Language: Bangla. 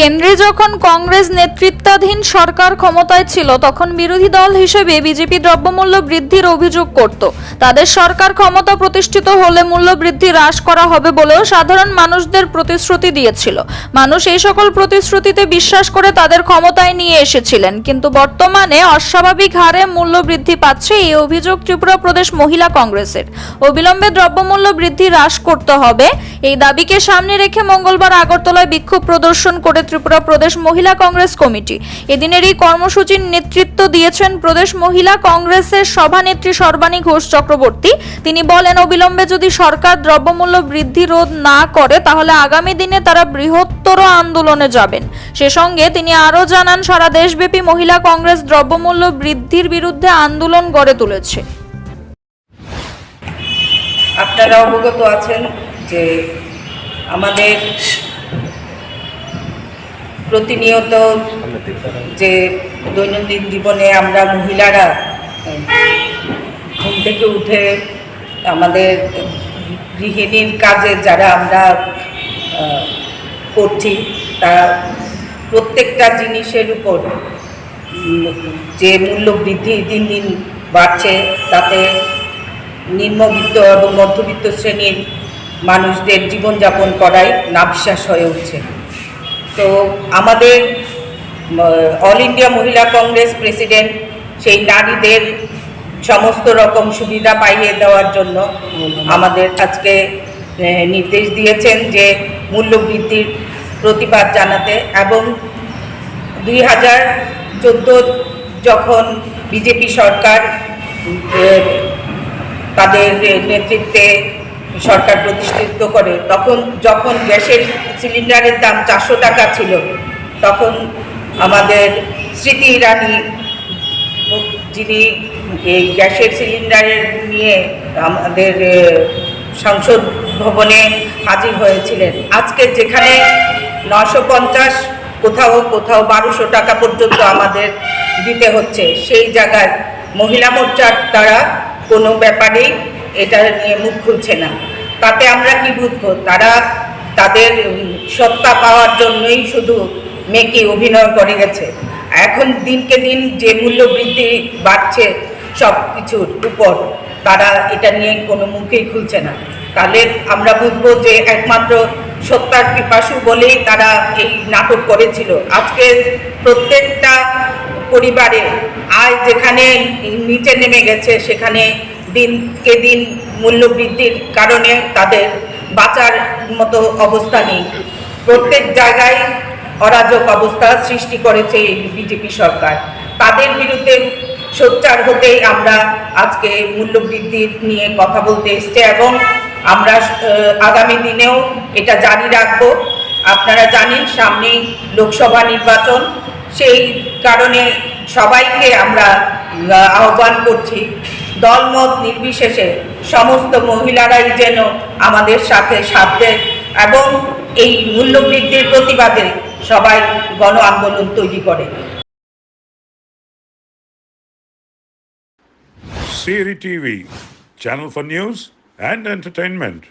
কেন্দ্রে যখন কংগ্রেস নেতৃত্বাধীন সরকার ক্ষমতায় ছিল, তখন বিরোধী দল হিসেবে বিজেপি দ্রব্যমূল্য বৃদ্ধির অভিযোগ করত। তাদের সরকার ক্ষমতা প্রতিষ্ঠিত হলে মূল্য বৃদ্ধি হ্রাস করা হবে বলেও সাধারণ মানুষদের প্রতিশ্রুতি দিয়েছিল। মানুষ এই সকল প্রতিশ্রুতিতে বিশ্বাস করে তাদের ক্ষমতায় নিয়ে এসেছিলেন। কিন্তু বর্তমানে অস্বাভাবিক হারে মূল্য বৃদ্ধি পাচ্ছে এই অভিযোগ ত্রিপুরা প্রদেশ মহিলা কংগ্রেসের। অবিলম্বে দ্রব্যমূল্য বৃদ্ধি হ্রাস করতে হবে। এই দাবিকে সামনে রেখে মঙ্গলবার আগরতলায় বিক্ষোভ প্রদর্শন করে ত্রিপুরা প্রদেশ মহিলা কংগ্রেস কমিটি। এদিনের এই কর্মসূচির নেতৃত্ব দিয়েছেন প্রদেশ মহিলা কংগ্রেসের সভানেত্রী সর্বাণী ঘোষ চক্রবর্তী। তিনি বলেন, অবিলম্বে যদি সরকার দ্রব্যমূল্য বৃদ্ধি রোধ না করে, তাহলে আগামী দিনে তারা বৃহত্তর আন্দোলনে যাবেন। সে সঙ্গে তিনি আরও জানান, সারা দেশব্যাপী মহিলা কংগ্রেস দ্রব্যমূল্য বৃদ্ধির বিরুদ্ধে আন্দোলন গড়ে তুলেছে। আপনারা অবগত আছেন যে আমাদের প্রতিনিয়ত যে দৈনন্দিন জীবনে আমরা মহিলারা, ঘুম থেকে উঠে আমাদের গৃহিণীর কাজে যারা আমরা করছি, তা প্রত্যেকটা জিনিসের উপর যে মূল্য বৃদ্ধি দিন দিন বাড়ছে, তাতে নিম্নবিত্ত এবং মধ্যবিত্ত শ্রেণির মানুষদের জীবনযাপন করাই নাবিশ্বাস হয়ে উঠছে। তো আমাদের অল ইন্ডিয়া মহিলা কংগ্রেস প্রেসিডেন্ট সেই নারীদের সমস্ত রকম সুবিধা পাইয়ে দেওয়ার জন্য আমাদের আজকে নির্দেশ দিয়েছেন যে মূল্য বৃদ্ধির প্রতিবাদ জানাতে এবং দুই হাজার চোদ্দ যখন বিজেপি সরকার তাদের নেতৃত্বে সরকার প্রতিষ্ঠিত করে, তখন যখন গ্যাসের সিলিন্ডারের দাম চারশো টাকা ছিল, তখন আমাদের স্মৃতি ইরানি যিনি এই গ্যাসের সিলিন্ডারের নিয়ে আমাদের সংসদ ভবনে হাজির হয়েছিলেন। আজকে যেখানে নশো পঞ্চাশ, কোথাও কোথাও বারোশো টাকা পর্যন্ত আমাদের দিতে হচ্ছে, সেই জায়গায় মহিলা মোর্চার দ্বারা কোনো ব্যাপারেই এটা নিয়ে মুখ খুলছে না। তাতে আমরা কি বুঝব? তারা তাদের সত্তা পাওয়ার জন্যই শুধু মেয়েকে অভিনয় করে গেছে। এখন দিনকে দিন যে মূল্য বৃদ্ধি বাড়ছে সব কিছুর উপর, তারা এটা নিয়ে কোনো মুখেই খুলছে না। তাহলে আমরা বুঝব যে একমাত্র সত্যার পিপাসু বলেই তারা এই নাটক করেছিল। আজকে প্রত্যেকটা পরিবারে আয় যেখানে নিচে নেমে গেছে, সেখানে দিনকে দিন মূল্য বৃদ্ধির কারণে তাদের বাঁচার মতো অবস্থা নেই। প্রত্যেক জায়গায় অরাজক অবস্থা সৃষ্টি করেছে বিজেপি সরকার। তাদের বিরুদ্ধে সোচ্চার হতেই আমরা আজকে মূল্য বৃদ্ধি নিয়ে কথা বলতে এসছে এবং আমরা আগামী দিনেও এটা জারি রাখব। আপনারা জানেন, সামনেই লোকসভা নির্বাচন। সেই কারণে সবাইকে আমরা আহ্বান করছি দলমত নির্বিশেষে সমস্ত মহিলারাই যেন আমাদের সাথে সাথে এবং এই মূল্যবৃদ্ধির প্রতিবাদে সবাই গণ আন্দোলন তৈরি করে Siri TV, channel for news and entertainment.